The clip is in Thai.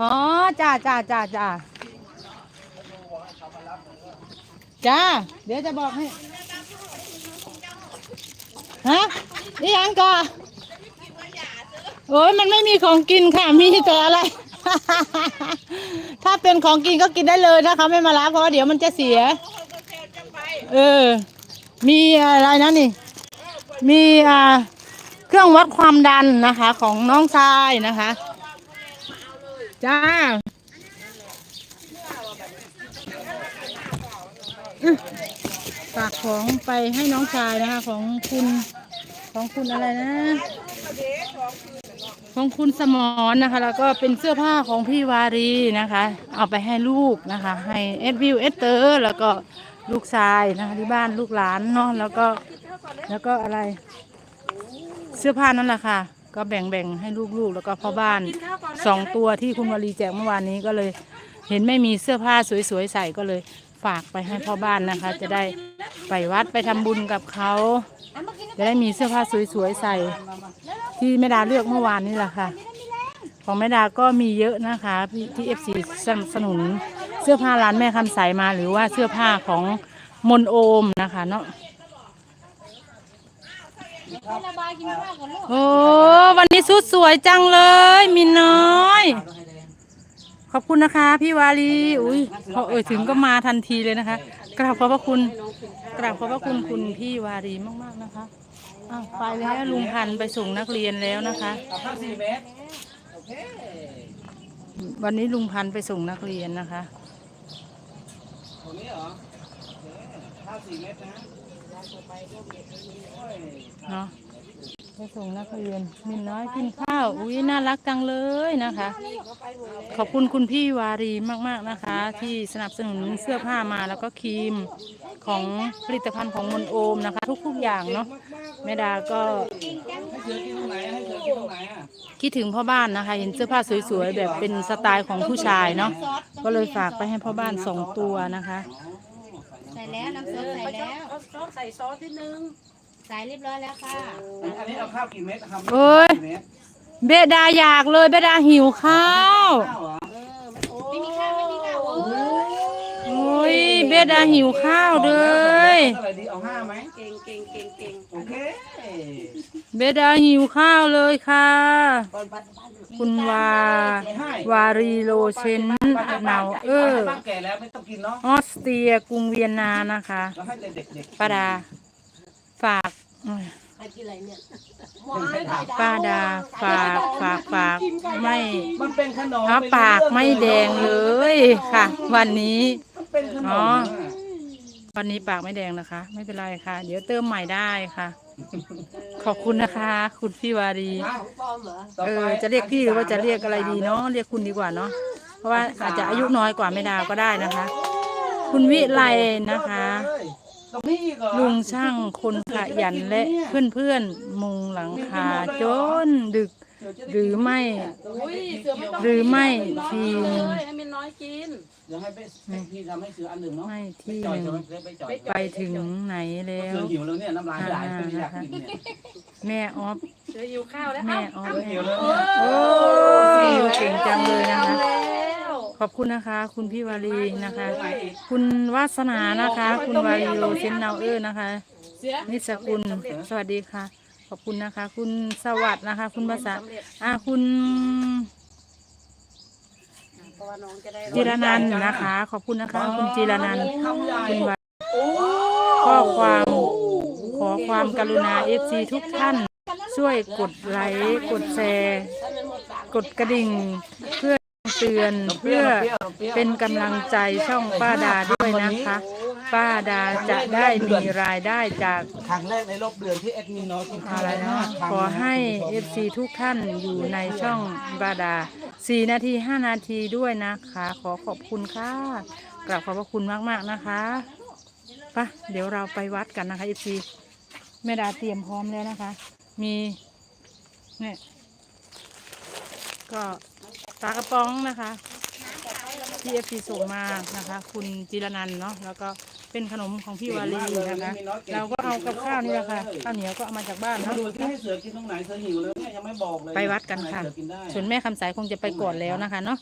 อ๋อจ้าจ้าจ้าจ้าจ้า เดี๋ยวจะบอกให้ ฮะนี่ยังก่อโอ้ยมันไม่มีของกินค่ะ มีแต่อะไร ถ้าเป็นของกินก็กินได้เลยถ้าเขาไม่มารับเพราะว่าเดี๋ยวมันจะเสีย เออ มีอะไรนะนี่ มีอ่าเครื่องวัดความดันนะคะ ของน้องชายนะคะ จ้าฝากของไปให้น้องชายนะคะ ของคุณของคุณอะไรนะ ของคุณสมอนนะคะ แล้วก็เป็นเสื้อผ้าของพี่วารีนะคะ เอาไปให้ลูกนะคะ ให้เอสวิวเอสเตอร์แล้วก็ลูกชายนะคะที่บ้านลูกหลานเนาะแล้วก็แล้วก็อะไร เสื้อผ้านั่นแหละค่ะ ก็แบ่งๆให้ลูกๆ แล้วก็พ่อบ้านสองตัวที่คุณวลีแจกเมื่อวานนี้ก็เลย เห็นไม่มีเสื้อผ้าสวยๆใส่ก็เลยฝากไปให้พ่อบ้านนะคะ จะได้ไปวัดไปทำบุญกับเขาจะได้มีเสื้อผ้าสวยๆใส่ ที่แม่ดาเลือกเมื่อวานนี้แหละค่ะ ของแม่ดาก็มีเยอะนะคะที่ที่เอฟซีสนับสนุนเสื้อผ้าร้านแม่คำใสมาหรือว่าเสื้อผ้าของมนโอมนะคะเนาะ โอ้วันนี้สุดสวยจังเลยมินน้อย ขอบคุณนะคะ พี่วาลีอุ้ยพอเอ่ยถึงก็มาทันทีเลยนะคะ กราบขอบพระคุณ กราบขอบพระคุณคุณพี่วารีมากๆนะคะอ้าวไปแล้วลุงพันไปส่งนักเรียนแล้วนะคะถ้าสี่เมตรโอเควันนี้ลุงพันไปส่งนักเรียนนะคะตรงนี้เหรอโอเคข้าสี่เมตรนะ เนาะไปส่งนักเรียนมินน้อยกินข้าว อุ้ยน่ารักจังเลยนะคะ ขอบคุณคุณพี่วารีมาก ๆนะคะ ที่สนับสนุนเสื้อผ้ามาแล้วก็ครีมของผลิตภัณฑ์ของมนโอมนะคะ ทุกๆอย่างเนาะแม่ดาก็คิดถึงพ่อบ้านนะคะ เห็นเสื้อผ้าสวยๆแบบเป็นสไตล์ของผู้ชายเนาะก็เลยฝากไปให้พ่อบ้านสองตัวนะคะ ส่แล้วน้ำซุปใส่แล้วต้องใส่ซอสนิดนึงใส่เรียบร้อยแล้วค่ะ อันนี้เอาข้าวกี่เม็ดครับโอ้ย กี่เม็ดเบดาอยากเลยเบดาหิวข้าวข้าวเหรอไม่มีข้าวไม่มีข้าวโอ้ยโอ้ยเบดาหิวข้าวเลย เท่าไหร่ดีเอาห้าไหมเก่งเก่งเก่งเก่งโอเค เบดาหิวข้าวเลยค่ะ คุณวาวารีโลเชนเนาเออบ้านแก่แล้วไม่ต้องกินเนาะออสเตรียกรุงเวียนนานะคะเราให้เด็กๆป้าดาฝากอืมใครกินอะไรเนี่ยป้าดาฝากฝากฝากไม่มันเป็นขนมอ้าปากไม่แดงเลยค่ะ วันนี้มันเป็นขนมอ๋อ อะวันนี้ปากไม่แดงนะคะ ไม่เป็นไรค่ะ เดี๋ยวเติมใหม่ได้ค่ะ ขอบคุณนะคะ คุณพี่วารีเออจะเรียกพี่หรือว่าจะเรียกอะไรดีเนาะเรียกคุณดีกว่าเนาะเพราะว่าอาจจะอายุน้อยกว่าแม่ดาวก็ได้นะคะ คุณวิไลนะคะลุงช่างคนขยันและเพื่อนเพื่อนๆมุงหลังคาจนดึก หรือไม่อุ้ยเสือไม่ต้องหรือไม่กิทีนม เลยให้มินน้อยกินเดี๋ยวให้ไปให้พี่ทำให้เสืออันหนึ่งเนาะไม่ที่จอยหนึ่งจะไม่ไปจอยไปถึงไหนแล้วเสือหิวแล้วเนี่ยน้ำลายไหลไม่อยากกินเนี่ยแม่ออฟเสือหิวข้าวแล้วแม่เอ้าออฟเสือหิวแล้วโอ้ยเก่งจังเลยนะคะแล้วขอบคุณนะคะ คุณพี่วารีนะคะ คุณวาสนานะคะ คุณวารีโลเซนเนาเออร์นะคะเสือนิสกุลสวัสดีค่ะ ขอบคุณนะคะ คุณสวัสดิ์นะคะ คุณภาษาอ่าคุณเพ ราะว่าน้องจะได้จิรนันท์นะคะ ขอบคุณนะคะคุณจิรนันท์ทำใหญ่คุณวาข้อความขอความกรุณาเอฟซีทุกท่าน ช่วยกดไลค์กดแชร์ กดกระดิ่ง เพื่อเตือนเพื่อเป็นกำลังใจช่องป้าดาด้วยนะคะ ป้าดาจะได้มีรายได้จากครั้งแรกในรอบเดือนที่แอดมินน้อยกินข้าวอะไรได้นะห้าครั้งขอให้เอฟซีทุกท่านอยู่ในช่องบาดา สี่นาทีห้านาทีด้วยนะคะ ขอขอบคุณค่ะกราบขอบพระคุณมากๆนะคะปะเดี๋ยวเราไปวัดกันนะคะเอฟซีแม่ดาเตรียมพร้อมแล้วนะคะ มีเนี่ยก็ปลากระป๋องนะคะที่เอฟซีส่งมานะคะ คุณจิรนันเนาะแล้วก็ เป็นขนมของพี่วาลีนะคะ เราก็เอากับข้าวนี่แหละค่ะข้าวเหนียวก็เอามาจากบ้านมาเนาะ ดูที่ให้เสือกินตรงไหนเสือหิวแล้วเนี่ยยังไม่บอกเลยไปวัดกันค่ะเสือกินได้ส่วนแม่คำสายคงจะไปก่อนแล้วนะคะเนาะ